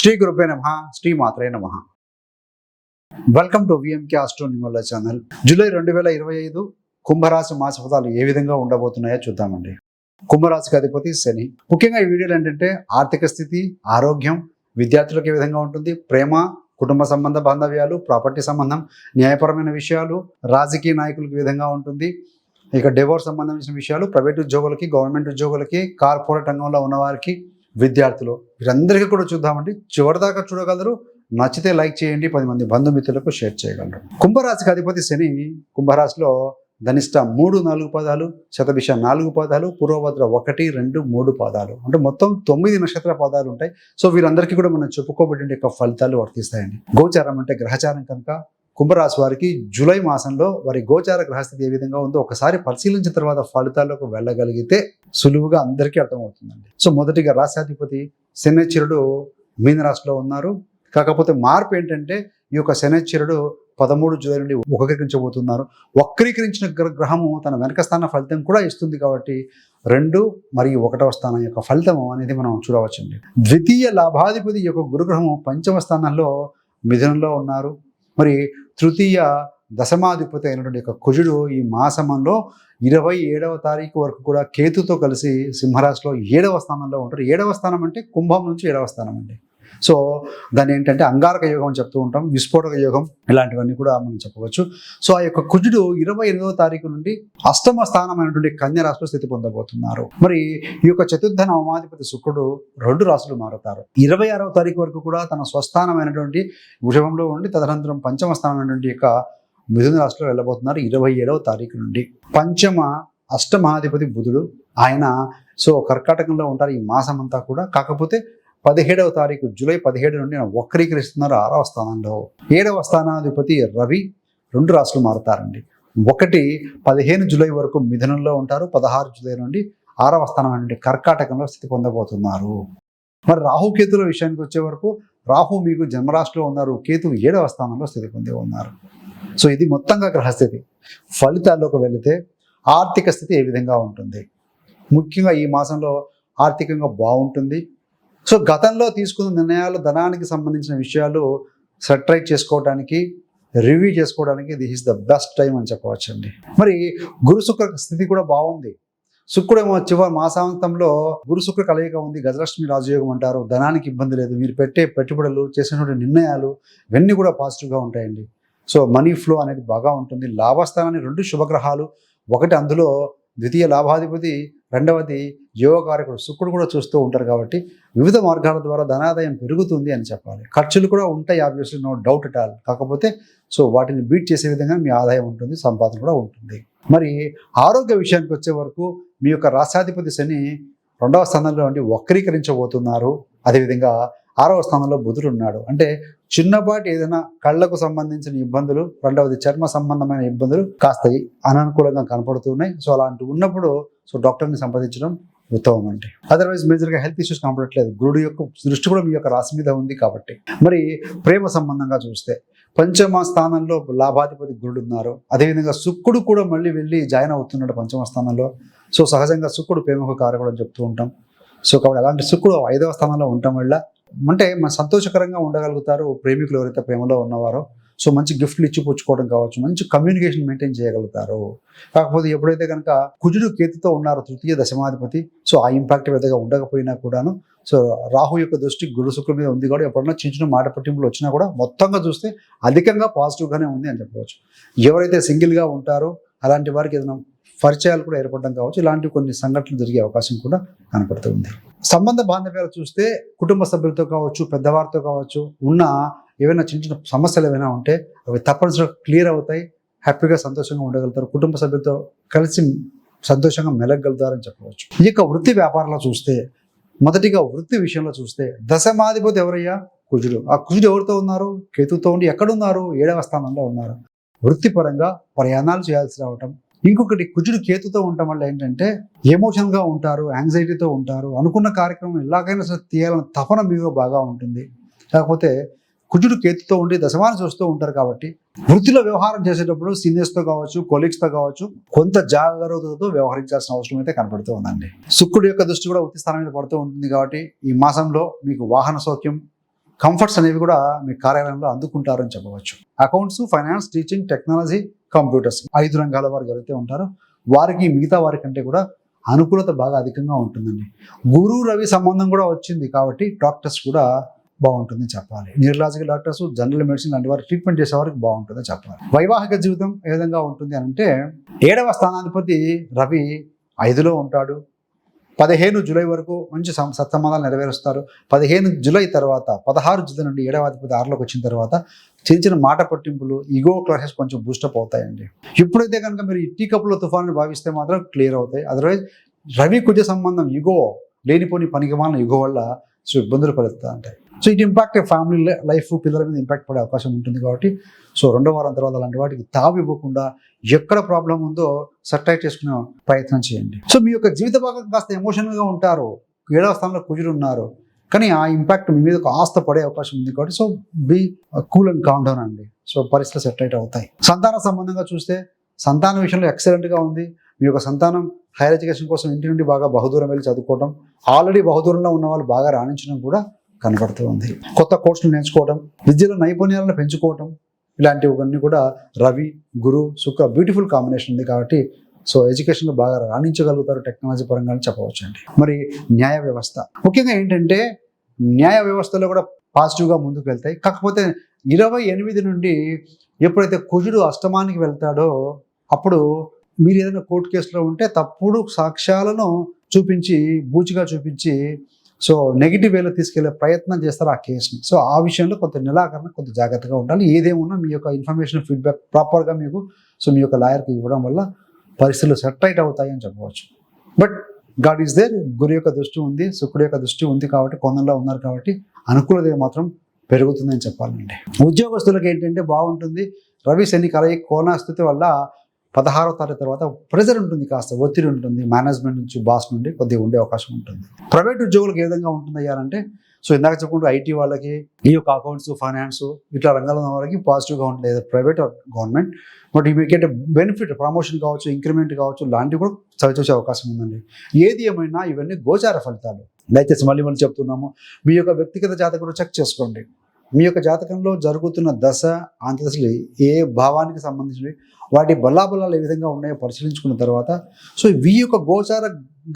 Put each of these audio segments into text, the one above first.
శ్రీ గురుపే నమ శ్రీ మాత్రే నమ. వెల్కమ్ టు విఎంకే ఆస్ట్రోనిమల్ల ఛానల్ జూలై రెండు వేల ఇరవై ఐదు కుంభరాశి మాస ఫలాలు ఏ విధంగా ఉండబోతున్నాయో చూద్దామండి. కుంభరాశికి అధిపతి శని. ముఖ్యంగా ఈ వీడియోలు ఏంటంటే ఆర్థిక స్థితి ఆరోగ్యం విద్యార్థులకు ఏ విధంగా ఉంటుంది ప్రేమ కుటుంబ సంబంధ బాంధవ్యాలు ప్రాపర్టీ సంబంధం న్యాయపరమైన విషయాలు రాజకీయ నాయకులకు విధంగా ఉంటుంది ఇక డివోర్స్ సంబంధించిన విషయాలు ప్రైవేట్ ఉద్యోగులకి గవర్నమెంట్ ఉద్యోగులకి కార్పొరేట్ రంగంలో ఉన్నవారికి విద్యార్థులు వీరందరికీ కూడా చూద్దామండి. చివరిదాకా చూడగలరు. నచ్చితే లైక్ చేయండి. పది మంది బంధుమిత్రులకు షేర్ చేయగలరు. కుంభరాశికి అధిపతి శని కుంభరాశిలో ధనిష్ట మూడు నాలుగు పదాలు శతభిష నాలుగు పదాలు పూర్వభద్ర ఒకటి రెండు మూడు పదాలు. అంటే మొత్తం తొమ్మిది నక్షత్ర పదాలు ఉంటాయి. సో వీరందరికీ కూడా మనం చెప్పుకోబడి యొక్క ఫలితాలు వర్తిస్తాయండి. గోచారం అంటే గ్రహచారం కనుక కుంభరాశి వారికి జూలై మాసంలో వారి గోచార గ్రహస్థితి ఏ విధంగా ఉందో ఒకసారి పరిశీలించిన తర్వాత ఫలితాల్లోకి వెళ్ళగలిగితే సులువుగా అందరికీ అర్థమవుతుందండి. సో మొదటిగా రాశాధిపతి శనిచరుడు మీనరాశిలో ఉన్నారు. కాకపోతే మార్పు ఏంటంటే ఈ యొక్క శనిచరుడు పదమూడు జూలై నుండి వక్రీకరించబోతున్నారు వక్రీకరించిన గ్రహము తన వెనక స్థాన ఫలితం కూడా ఇస్తుంది కాబట్టి రెండు మరియు ఒకటవ స్థానం యొక్క ఫలితము అనేది మనం చూడవచ్చండి. ద్వితీయ లాభాధిపతి యొక్క గురుగ్రహము పంచమ స్థానంలో మిథునంలో ఉన్నారు. మరి తృతీయ దశమాధిపతి అయినటువంటి యొక్క కుజుడు ఈ మాసమంలో ఇరవై ఏడవ తారీఖు వరకు కూడా కేతుతో కలిసి సింహరాశిలో ఏడవ స్థానంలో ఉంటారు. ఏడవ స్థానం అంటే కుంభం నుంచి ఏడవ స్థానం అండి. సో దాన్ని ఏంటంటే అంగారక యోగం అని చెప్తూ ఉంటాం విస్ఫోటక యోగం ఇలాంటివన్నీ కూడా మనం చెప్పవచ్చు. సో ఆ యొక్క కుజుడు ఇరవై ఎనిమిదవ తారీఖు నుండి అష్టమ స్థానమైనటువంటి కన్య రాశిలో స్థితి పొందబోతున్నారు. మరి ఈ యొక్క చతుర్థ నవమాధిపతి శుక్రుడు రెండు రాశులు మారుతారు. ఇరవై ఆరవ తారీఖు వరకు కూడా తన స్వస్థానమైనటువంటి వృషభంలో ఉండి తదనంతరం పంచమ స్థానమైనటువంటి యొక్క మిథున రాశిలో వెళ్ళబోతున్నారు ఇరవై ఏడవ తారీఖు నుండి. పంచమ అష్టమహాధిపతి బుధుడు. ఆయన సో కర్కాటకంలో ఉంటారు ఈ మాసం అంతా కూడా. కాకపోతే పదిహేడవ తారీఖు జూలై పదిహేడు నుండి వక్రీకరిస్తున్నారు ఆరవ స్థానంలో. ఏడవ స్థానాధిపతి రవి రెండు రాశులు మారుతారండి. ఒకటి పదిహేను జూలై వరకు మిథునంలో ఉంటారు పదహారు జూలై నుండి ఆరవ స్థానం నుండి కర్కాటకంలో స్థితి పొందబోతున్నారు. మరి రాహుకేతుల విషయానికి వచ్చే వరకు రాహు మీకు జన్మరాశిలో ఉన్నారు కేతు ఏడవ స్థానంలో స్థితి పొంది ఉన్నారు. సో ఇది మొత్తంగా గ్రహస్థితి. ఫలితాల్లోకి వెళితే ఆర్థిక స్థితి ఏ విధంగా ఉంటుంది? ముఖ్యంగా ఈ మాసంలో ఆర్థికంగా బాగుంటుంది సో గతంలో తీసుకున్న నిర్ణయాలు ధనానికి సంబంధించిన విషయాలు సెటరైట్ చేసుకోవడానికి రివ్యూ చేసుకోవడానికి this is the best time అని చెప్పవచ్చండి. మరి గురు శుక్ర స్థితి కూడా బాగుంది. శుక్రుడు ఏమో చివరి మాసాంతంలో గురు శుక్ర కలయిక ఉంది గజలక్ష్మి రాజయోగం అంటారు ధనానికి ఇబ్బంది లేదు మీరు పెట్టే పెట్టుబడులు చేసినటువంటి నిర్ణయాలు ఇవన్నీ కూడా పాజిటివ్గా ఉంటాయండి. సో మనీ ఫ్లో అనేది బాగా ఉంటుంది లాభస్థానాన్ని రెండు శుభగ్రహాలు ఒకటి అందులో ద్వితీయ లాభాధిపతి రెండవది యోగకారకుడు శుక్రుడు కూడా చూస్తూ ఉంటారు కాబట్టి వివిధ మార్గాల ద్వారా ధనాదాయం పెరుగుతుంది అని చెప్పాలి. ఖర్చులు కూడా ఉంటాయి obviously no doubt at all కాకపోతే సో వాటిని బీట్ చేసే విధంగా మీ ఆదాయం ఉంటుంది సంపాదన కూడా ఉంటుంది. మరి ఆరోగ్య విషయానికి వచ్చే వరకు మీ యొక్క రాష్ట్రాధిపతి శని రెండవ స్థానంలో ఉండి వక్రీకరించబోతున్నారు. అదేవిధంగా ఆరవ స్థానంలో బుధుడు ఉన్నాడు. అంటే చిన్నపాటి ఏదైనా కళ్ళకు సంబంధించిన ఇబ్బందులు రెండవది చర్మ సంబంధమైన ఇబ్బందులు కాస్త అననుకూలంగా కనపడుతున్నాయి. సో అలాంటివి ఉన్నప్పుడు సో డాక్టర్ని సంప్రదించడం ఉత్తమం అంటే అదర్వైజ్ మేజర్గా హెల్త్ ఇష్యూస్ కనపడట్లేదు. గురుడు యొక్క దృష్టి కూడా మీ యొక్క రాశి మీద ఉంది కాబట్టి. మరి ప్రేమ సంబంధంగా చూస్తే పంచమ స్థానంలో లాభాధిపతి గురుడు ఉన్నారు. అదేవిధంగా శుక్రుడు కూడా మళ్ళీ వెళ్ళి జాయిన్ అవుతున్నాడు పంచమ స్థానంలో. సో సహజంగా శుక్రుడు ప్రేమకు కారకుడు అని చెప్తూ ఉంటాం. సో కాబట్టి అలాంటి శుక్రుడు ఐదవ స్థానంలో ఉండటం వల్ల అంటే మన సంతోషకరంగా ఉండగలుగుతారు ప్రేమికులు ఎవరైతే ప్రేమలో ఉన్నవారో సో మంచి గిఫ్ట్లు ఇచ్చి పుచ్చుకోవడం కావచ్చు మంచి కమ్యూనికేషన్ మెయింటైన్ చేయగలుగుతారు. కాకపోతే ఎప్పుడైతే కనుక కుజుడు కేతుతో ఉన్నారో తృతీయ దశమాధిపతి సో ఆ ఇంపాక్ట్ పెద్దగా ఉండకపోయినా కూడాను సో రాహు యొక్క దృష్టి గురు శుక్రుల మీద ఉంది కూడా ఎప్పుడన్నా చిన్న చిన్న మాట పట్టింపులు వచ్చినా కూడా మొత్తంగా చూస్తే అధికంగా పాజిటివ్గానే ఉంది అని చెప్పవచ్చు. ఎవరైతే సింగిల్గా ఉంటారో అలాంటి వారికి ఏదైనా పరిచయాలు కూడా ఏర్పడడం కావచ్చు ఇలాంటి కొన్ని సంఘటనలు జరిగే అవకాశం కూడా కనపడుతుంది సంబంధ బాంధవ్యాలు చూస్తే కుటుంబ సభ్యులతో కావచ్చు పెద్దవారితో కావచ్చు ఉన్న ఏవైనా చిన్న చిన్న సమస్యలు ఏమైనా ఉంటే అవి తప్పనిసరిగా క్లియర్ అవుతాయి హ్యాపీగా సంతోషంగా ఉండగలుగుతారు కుటుంబ సభ్యులతో కలిసి సంతోషంగా మెలగలుగుతారని చెప్పవచ్చు. ఈ యొక్క వృత్తి వ్యాపారంలో చూస్తే మొదటిగా వృత్తి విషయంలో చూస్తే దశమాధిపతి ఎవరయ్యా? కుజుడు. ఆ కుజుడు ఎవరితో ఉన్నారు? కేతుతో ఉండి ఎక్కడున్నారు? ఏడవ స్థానంలో ఉన్నారు. వృత్తిపరంగా ప్రయాణాలు చేయాల్సి రావటం. ఇంకొకటి కుజుడు కేతుతో ఉండటం వల్ల ఏంటంటే ఎమోషన్గా ఉంటారు యాంగ్జైటీతో ఉంటారు అనుకున్న కార్యక్రమం ఎలాగైనా సరే తీయాలని తపన మీలో బాగా ఉంటుంది. కాకపోతే కుజుడు కేతుతో ఉండి దశమాన్ని చూస్తూ ఉంటారు కాబట్టి వృత్తిలో వ్యవహారం చేసేటప్పుడు సీనియర్స్తో కావచ్చు కొలీగ్స్తో కావచ్చు కొంత జాగ్రత్తతో వ్యవహరించాల్సిన అవసరం అయితే కనపడుతూ ఉందండి. శుక్రుడు యొక్క దృష్టి కూడా వృత్తి స్థానం మీద పడుతూ ఉంటుంది కాబట్టి ఈ మాసంలో మీకు వాహన సౌఖ్యం కంఫర్ట్స్ అనేవి కూడా మీ కార్యాలయంలో అందుకుంటారని చెప్పవచ్చు. Accounts finance teaching technology computers ఐదు రంగాల వారు ఎవరైతే ఉంటారో వారికి మిగతా వారి కంటే కూడా అనుకూలత బాగా అధికంగా ఉంటుందండి. గురువు రవి సంబంధం కూడా వచ్చింది కాబట్టి డాక్టర్స్ కూడా బాగుంటుంది చెప్పాలి. న్యూరలాజికల్ డాక్టర్స్ జనరల్ మెడిసిన్ లాంటి వారు ట్రీట్మెంట్ చేసే వారికి బాగుంటుంది చెప్పాలి. వైవాహిక జీవితం ఏ విధంగా ఉంటుంది అని అంటే ఏడవ స్థానాధిపతి రవి ఐదులో ఉంటాడు. పదిహేను జూలై వరకు మంచి సత్సంబంధాలు నెరవేరుస్తారు. పదిహేను జూలై తర్వాత పదహారు జూలై నుండి ఏడవ అధిపతి ఆరులోకి వచ్చిన తర్వాత చిన్న చిన్న మాట పట్టింపులు ఈగో క్లాసెస్ కొంచెం బూస్టప్ అవుతాయండి. ఇప్పుడైతే కనుక మీరు ఇట్టి కప్పుల తుఫాను భావిస్తే మాత్రం క్లియర్ అవుతాయి. అదర్వైజ్ రవి కుజ సంబంధం ఈగో లేనిపోని పనికి మాలిన ఇగో వల్ల ఇబ్బందులు కలుగుతూ ఉంటాయి. So it impact family life పిల్లల మీద ఇంపాక్ట్ పడే అవకాశం ఉంటుంది కాబట్టి సో రెండో వారం తర్వాత అలాంటి వాటికి తావు ఇవ్వకుండా ఎక్కడ ప్రాబ్లం ఉందో సర్టైట్ చేసుకునే ప్రయత్నం చేయండి. సో మీ యొక్క జీవిత భాగం కాస్త ఎమోషనల్గా ఉంటారు ఏడవ స్థానంలో కుజుడు ఉన్నారు కానీ ఆ ఇంపాక్ట్ మీ మీద ఒక ఆస్త పడే అవకాశం ఉంది కాబట్టి so be cool and calm down అండి. సో పరిస్థితులు సెట్ అవుతాయి. సంతాన సంబంధంగా చూస్తే సంతాన విషయంలో ఎక్సలెంట్గా ఉంది. మీ యొక్క సంతానం హైయర్ ఎడ్యుకేషన్ కోసం ఇంటి నుండి బాగా బహుదూరం వెళ్ళి చదువుకోవడం ఆల్రెడీ బహుదూరంలో ఉన్న వాళ్ళు బాగా రాణించడం కూడా కనబడుతూ ఉంది. కొత్త కోర్సులు నేర్చుకోవడం విద్యలో నైపుణ్యాలను పెంచుకోవడం ఇలాంటివన్నీ కూడా రవి గురు శుక్ర బ్యూటిఫుల్ కాంబినేషన్ ఉంది కాబట్టి సో ఎడ్యుకేషన్లో బాగా రాణించగలుగుతారు టెక్నాలజీ పరంగా చెప్పవచ్చు అండి మరి న్యాయ వ్యవస్థ. ముఖ్యంగా ఏంటంటే న్యాయ వ్యవస్థలో కూడా పాజిటివ్గా ముందుకు వెళ్తాయి. కాకపోతే ఇరవై ఎనిమిది నుండి ఎప్పుడైతే కుజుడు అష్టమానికి వెళ్తాడో అప్పుడు మీరు ఏదైనా కోర్టు కేసులో ఉంటే తప్పుడు సాక్ష్యాలను చూపించి బూచిగా చూపించి సో నెగిటివ్ వేలో తీసుకెళ్ళే ప్రయత్నం చేస్తారు ఆ కేసుని సో ఆ విషయంలో కొంత నిరాకరణ కొంత జాగ్రత్తగా ఉండాలి. ఏదేమున్నా మీ యొక్క ఇన్ఫర్మేషన్ ఫీడ్బ్యాక్ ప్రాపర్గా మీకు సో మీ యొక్క లాయర్కి ఇవ్వడం వల్ల పరిస్థితులు సెటైట్ అవుతాయి అని చెప్పవచ్చు. బట్ గాడ్ ఈస్ దేర్ గురి యొక్క దృష్టి ఉంది శుక్రుడి యొక్క దృష్టి ఉంది కాబట్టి కొందరిలో ఉన్నారు కాబట్టి అనుకూలత మాత్రం పెరుగుతుందని చెప్పాలండి. ఉద్యోగస్తులకు ఏంటంటే బాగుంటుంది. రవి శని కలయి కోణాస్థితి వల్ల పదహారో తారీఖు తర్వాత ప్రెజర్ ఉంటుంది కాస్త ఒత్తిడి ఉంటుంది మేనేజ్మెంట్ నుంచి బాస్ నుండి కొద్దిగా ఉండే అవకాశం ఉంటుంది. ప్రైవేట్ ఉద్యోగులకు ఏ విధంగా ఉంటుందయ్యారంటే సో ఇందాక చెప్పుకుంటూ ఐటీ వాళ్ళకి ఈ యొక్క అకౌంట్స్ ఫైనాన్స్ ఇట్లా రంగాల్లో ఉన్న వాళ్ళకి పాజిటివ్గా ఉంటుంది లేదా ప్రైవేట్ గవర్నమెంట్ బట్ ఈ మీకు బెనిఫిట్ ప్రమోషన్ కావచ్చు ఇంక్రిమెంట్ కావచ్చు లాంటివి కూడా చవి చూసే అవకాశం ఉందండి. ఏది ఏమైనా ఇవన్నీ గోచార ఫలితాలు. దయచేసి మళ్ళీ మళ్ళీ చెప్తున్నాము. మీ యొక్క వ్యక్తిగత జాతకుడు చెక్ చేసుకోండి. మీ యొక్క జాతకంలో జరుగుతున్న దశ అంతదశలు ఏ భావానికి సంబంధించినవి వాటి బలాబలాలు ఏ విధంగా ఉన్నాయో పరిశీలించుకున్న తర్వాత సో వీ యొక్క గోచార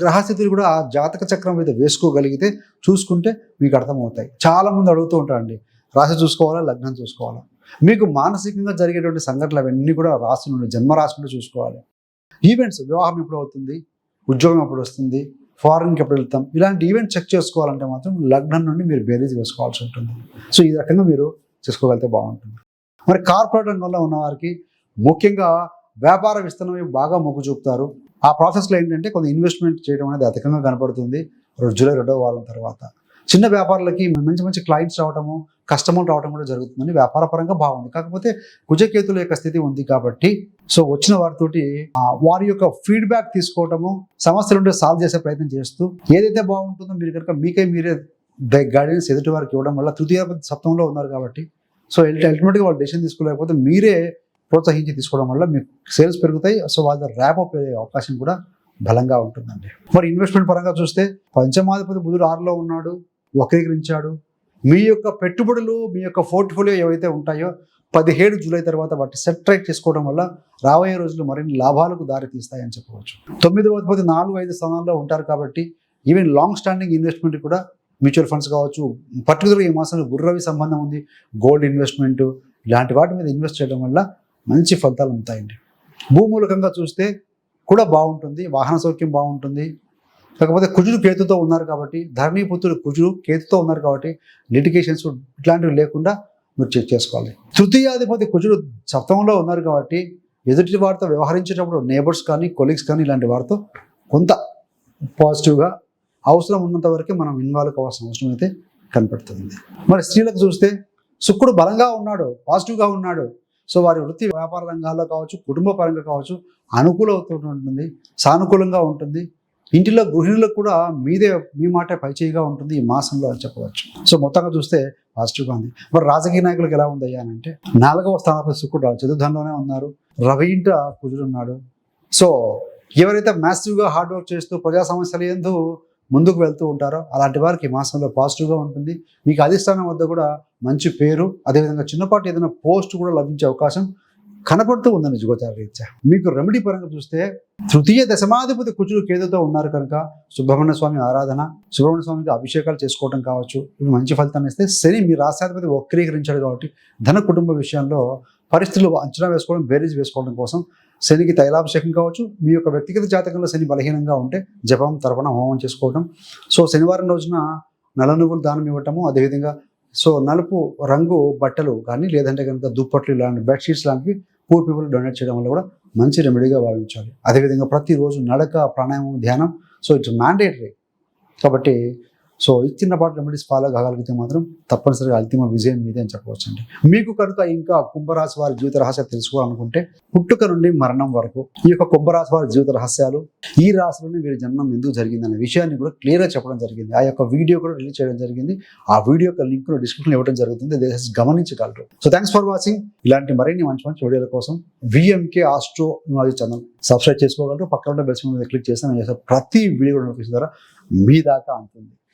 గ్రహస్థితులు కూడా ఆ జాతక చక్రం మీద వేసుకోగలిగితే చూసుకుంటే మీకు అర్థమవుతాయి. చాలామంది అడుగుతూ ఉంటారండి రాశి చూసుకోవాలా లగ్నం చూసుకోవాలా? మీకు మానసికంగా జరిగేటువంటి సంఘటనలు అవన్నీ కూడా రాశి నుండి జన్మ రాశి నుండి చూసుకోవాలి. ఈవెంట్స్ వివాహం ఎప్పుడు అవుతుంది? ఉద్యోగం ఎప్పుడు వస్తుంది? ఫారిన్కి ఎప్పుడు వెళ్తాం ఇలాంటి ఈవెంట్ చెక్ చేసుకోవాలంటే మాత్రం లగ్నం నుండి మీరు బేరీజ్ వేసుకోవాల్సి ఉంటుంది. సో ఈ రకంగా మీరు చేసుకోగలిగితే బాగుంటుంది. మరి కార్పొరేట్ రంగంలో ఉన్న వారికి ముఖ్యంగా వ్యాపార విస్తరణ బాగా మొగ్గు చూపుతారు. ఆ ప్రాసెస్లో ఏంటంటే కొంత ఇన్వెస్ట్మెంట్ చేయడం అనేది అధికంగా కనపడుతుంది. రెండు జూలై రెండవ వారం తర్వాత. చిన్న వ్యాపారులకి మంచి మంచి క్లయింట్స్ రావడము కస్టమర్లు రావడం కూడా జరుగుతుందని వ్యాపార పరంగా బాగుంది. కాకపోతే కుజకేతుల యొక్క స్థితి ఉంది కాబట్టి సో వచ్చిన వారితోటి వారి యొక్క ఫీడ్బ్యాక్ తీసుకోవటము సమస్యలు ఉంటే సాల్వ్ చేసే ప్రయత్నం చేస్తూ ఏదైతే బాగుంటుందో మీరు కనుక మీకే మీరే గైడెన్స్ ఎదుటి వారికి ఇవ్వడం వల్ల తృతీయ సప్తంలో ఉన్నారు కాబట్టి సో అల్టిమేట్గా వాళ్ళు డెసిషన్ తీసుకోలేకపోతే మీరే ప్రోత్సహించి తీసుకోవడం వల్ల మీకు సేల్స్ పెరుగుతాయి సో వాళ్ళ ర్యాప్ అప్ అయ్యే అవకాశం కూడా బలంగా ఉంటుందండి. మరి ఇన్వెస్ట్మెంట్ పరంగా చూస్తే పంచమాధిపతి బుధుడు ఆరులో ఉన్నాడు. వక్రీకరించాడు. మీ యొక్క పెట్టుబడులు మీ యొక్క పోర్ట్ఫోలియో ఏవైతే ఉంటాయో పదిహేడు జూలై తర్వాత వాటి సెట్రైట్ చేసుకోవడం వల్ల రాబోయే రోజులు మరిన్ని లాభాలకు దారి తీస్తాయని చెప్పవచ్చు. తొమ్మిదవ అధిపతి నాలుగు ఐదు స్థానాల్లో ఉంటారు కాబట్టి ఈవెన్ లాంగ్ స్టాండింగ్ ఇన్వెస్ట్మెంట్ కూడా మ్యూచువల్ ఫండ్స్ కావచ్చు పర్టికులర్గా ఈ మాసంలో గుర్రవి సంబంధం ఉంది గోల్డ్ ఇన్వెస్ట్మెంట్ ఇలాంటి వాటి మీద ఇన్వెస్ట్ చేయడం వల్ల మంచి ఫలితాలు ఉంటాయండి. భూమూలకంగా చూస్తే కూడా బాగుంటుంది వాహన సౌఖ్యం బాగుంటుంది కాకపోతే కుజుడు కేతుతో ఉన్నారు కాబట్టి ధరణీపుత్రుడు కుజుడు కేతుతో ఉన్నారు కాబట్టి లిటిగేషన్స్ ఇట్లాంటివి లేకుండా మీరు చెక్ చేసుకోవాలి. తృతీయాధిపతి కుజుడు సప్తమంలో ఉన్నారు కాబట్టి ఎదుటి వారితో వ్యవహరించేటప్పుడు నేబర్స్ కానీ కొలీగ్స్ కానీ ఇలాంటి వారితో కొంత పాజిటివ్గా అవసరం ఉన్నంత వరకే మనం ఇన్వాల్వ్ కావాల్సిన అవసరం అయితే కనపడుతుంది. మరి స్త్రీలకు చూస్తే శుక్రుడు బలంగా ఉన్నాడు పాజిటివ్గా ఉన్నాడు. సో వారి వృత్తి వ్యాపార రంగాల్లో కావచ్చు కుటుంబ పరంగా కావచ్చు అనుకూలవుతూ ఉంటుంది సానుకూలంగా ఉంటుంది. ఇంటిలో గృహిణులకు కూడా మీదే మీ మాటే పైచేయిగా ఉంటుంది ఈ మాసంలో అని చెప్పవచ్చు. సో మొత్తంగా చూస్తే పాజిటివ్గా ఉంది. మరి రాజకీయ నాయకులకు ఎలా ఉంది అని అంటే నాలుగవ స్థానపతి శుక్రుడు చతుర్థంలోనే ఉన్నారు. రవి ఇంట కుజుడు ఉన్నాడు. సో ఎవరైతే మ్యాసివ్గా హార్డ్ వర్క్ చేస్తూ ప్రజా సమస్యలు ఎందు ముందుకు వెళ్తూ ఉంటారో అలాంటి వారికి ఈ మాసంలో పాజిటివ్గా ఉంటుంది. మీకు అధిష్టానం వద్ద కూడా మంచి పేరు అదేవిధంగా చిన్నపాటి ఏదైనా పోస్ట్ కూడా లభించే అవకాశం కనపడుతూ ఉందండి జుగోచార రీత్యా మీకు రెమెడీ పరంగా చూస్తే తృతీయ దశమాధిపతి కుజులు కేతుతో ఉన్నారు కనుక సుబ్రహ్మణ్య స్వామి ఆరాధన సుబ్రహ్మణ్య స్వామికి అభిషేకాలు చేసుకోవడం కావచ్చు ఇవి మంచి ఫలితాన్ని ఇస్తే శని మీ రాష్ట్రాధిపతి వక్రీకరించాడు కాబట్టి ధన కుటుంబ విషయంలో పరిస్థితులు అంచనా వేసుకోవడం బేరీజ్ వేసుకోవడం కోసం శనికి తైలాభిషేకం కావచ్చు. మీ యొక్క వ్యక్తిగత జాతకంలో శని బలహీనంగా ఉంటే జపం తర్పణ హోమం చేసుకోవడం సో శనివారం రోజున నలనుగులు నువ్వులు దానం ఇవ్వటము అదేవిధంగా సో నలుపు రంగు బట్టలు కానీ లేదంటే కనుక దుప్పట్లు ఇలాంటి బెడ్షీట్స్ లాంటివి పూర్ పీపుల్ డొనేట్ చేయడం వల్ల కూడా మంచి రెమెడీగా భావించాలి. అదేవిధంగా ప్రతిరోజు నడక ప్రాణాయామం ధ్యానం. సో ఇట్స్ మ్యాండేటరీ కాబట్టి సో ఈ చిన్నపాటి రెమెడీస్ ఫాలో కాగలిగితే మాత్రం తప్పనిసరిగా అంతిమ విజయం మీదే అని చెప్పవచ్చండి. మీకు కనుక ఇంకా కుంభరాశి వారి జీవిత రహస్యాలు తెలుసుకోవాలనుకుంటే పుట్టుక నుండి మరణం వరకు ఈ యొక్క కుంభరాశి వారి జీవిత రహస్యాలు ఈ రాశిలోనే వీరి జన్మం ఎందుకు జరిగిందనే విషయాన్ని కూడా క్లియర్గా చెప్పడం జరిగింది. ఆ యొక్క వీడియో కూడా రిలీజ్ చేయడం జరిగింది. ఆ వీడియో యొక్క లింక్ డిస్క్రిప్షన్ ఇవ్వడం జరుగుతుంది. దయచేసి గమనించగలరు. సో థ్యాంక్స్ ఫర్ వాచింగ్ ఇలాంటి మరిన్ని మంచి మంచి వీడియోల కోసం VMK astro knowledge channel subscribe చేసుకోగలరు. పక్కన ఉన్న బెల్స్ మీద క్లిక్ చేస్తే నేను చేసే ప్రతి వీడియో నోటిఫికేషన్ ద్వారా మీ దాకా అందుతుంది